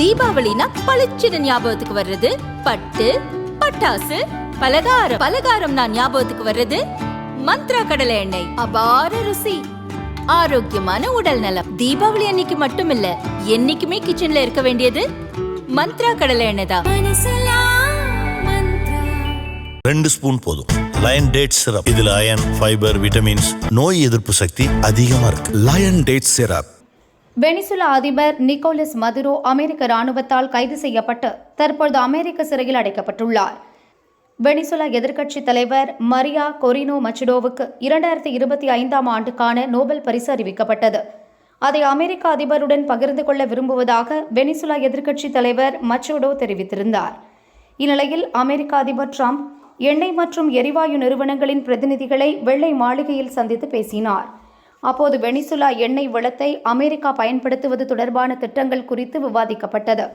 தீபாவளினா பளிச்சுன்னு ஞாபகத்துக்கு வர்றது? பட்டு பட்டாசு பலகாரம். பலகாரம் நான் ஞாபகத்துக்கு வர்றது? மந்த்ரா கடலை எண்ணெய். அபார ருசி. ஆரோக்கியமான உடல் நலம். தீபாவளி அன்னைக்கு மட்டும் இல்ல என்னைக்குமே கிச்சன்ல இருக்க வேண்டியது மந்த்ரா கடலை எண்ணெய் தான். ரெண்டு ஸ்பூன் போதும். லயன் டேட் சிரப் இதுல அயன் ஃபைபர் விட்டமின்ஸ் நோய் எதிர்ப்பு சக்தி அதிகமா இருக்கு. லயன் டேட் சிரப் வெனிசுலா அதிபர் நிக்கோலஸ் மதுரோ அமெரிக்க ராணுவத்தால் கைது செய்யப்பட்டு தற்பொழுது அமெரிக்க சிறையில் அடைக்கப்பட்டுள்ளார். வெனிசுலா எதிர்க்கட்சித் தலைவர் மரியா கொரினோ மச்சிடோவுக்கு இரண்டாயிரத்தி இருபத்தி ஐந்தாம் ஆண்டுக்கான நோபல் பரிசு அறிவிக்கப்பட்டது. அதை அமெரிக்க அதிபருடன் பகிர்ந்து கொள்ள விரும்புவதாக வெனிசுலா எதிர்க்கட்சித் தலைவர் மச்சோடோ தெரிவித்திருந்தார். இந்நிலையில் அமெரிக்க அதிபர் ட்ரம்ப் எண்ணெய் மற்றும் எரிவாயு நிறுவனங்களின் பிரதிநிதிகளை வெள்ளை மாளிகையில் சந்தித்து பேசினார். அப்போது வெனிசுலா எண்ணெய் வளத்தை அமெரிக்கா பயன்படுத்துவது தொடர்பான திட்டங்கள் குறித்து விவாதிக்கப்பட்டது.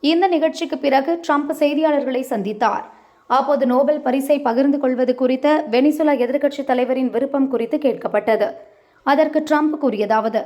இந்த நிகழ்ச்சிக்கு பிறகு ட்ரம்ப் செய்தியாளர்களை சந்தித்தார். அப்போது நோபல் பரிசை பகிர்ந்து கொள்வது குறித்த வெனிசுலா எதிர்க்கட்சித் தலைவரின் விருப்பம் குறித்து கேட்கப்பட்டது. அதற்கு ட்ரம்ப் கூறியதாவது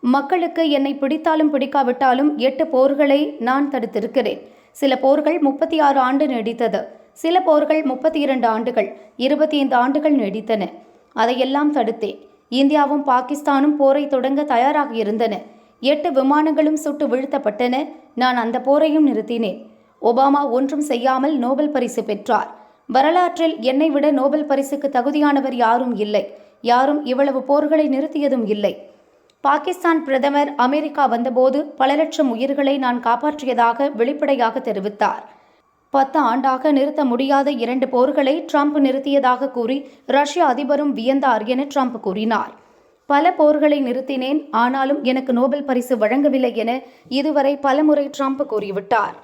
மக்களுக்கு என்னை பிடித்தாலும் பிடிக்காவிட்டாலும் எட்டு போர்களை நான் தடுத்திருக்கிறேன். சில போர்கள் முப்பத்தி ஆறு ஆண்டு நீடித்தது. சில போர்கள் முப்பத்தி இரண்டு ஆண்டுகள் இருபத்தி ஐந்து ஆண்டுகள் நீடித்தன. அதையெல்லாம் தடுத்தேன். இந்தியாவும் பாகிஸ்தானும் போரை தொடங்க தயாராக இருந்தன. எட்டு விமானங்களும் சுட்டு வீழ்த்தப்பட்டன. நான் அந்த போரையும் நிறுத்தினேன். ஒபாமா ஒன்றும் செய்யாமல் நோபல் பரிசு பெற்றார். வரலாற்றில் என்னை விட நோபல் பரிசுக்கு தகுதியானவர் யாரும் இல்லை. யாரும் இவ்வளவு போர்களை நிறுத்தியதும் இல்லை. பாகிஸ்தான் பிரதமர் அமெரிக்கா வந்தபோது பல லட்சம் உயிர்களை நான் காப்பாற்றியதாக வெளிப்படையாக தெரிவித்தார். பத்து ஆண்டாக நிறுத்த முடியாத இரண்டு போர்களை ட்ரம்ப் நிறுத்தியதாக கூறி ரஷ்ய அதிபரும் வியந்தார் என ட்ரம்ப் கூறினார். பல போர்களை நிறுத்தினேன் ஆனாலும் எனக்கு நோபல் பரிசு வழங்கவில்லை என இதுவரை பலமுறை ட்ரம்ப் கூறிவிட்டார்.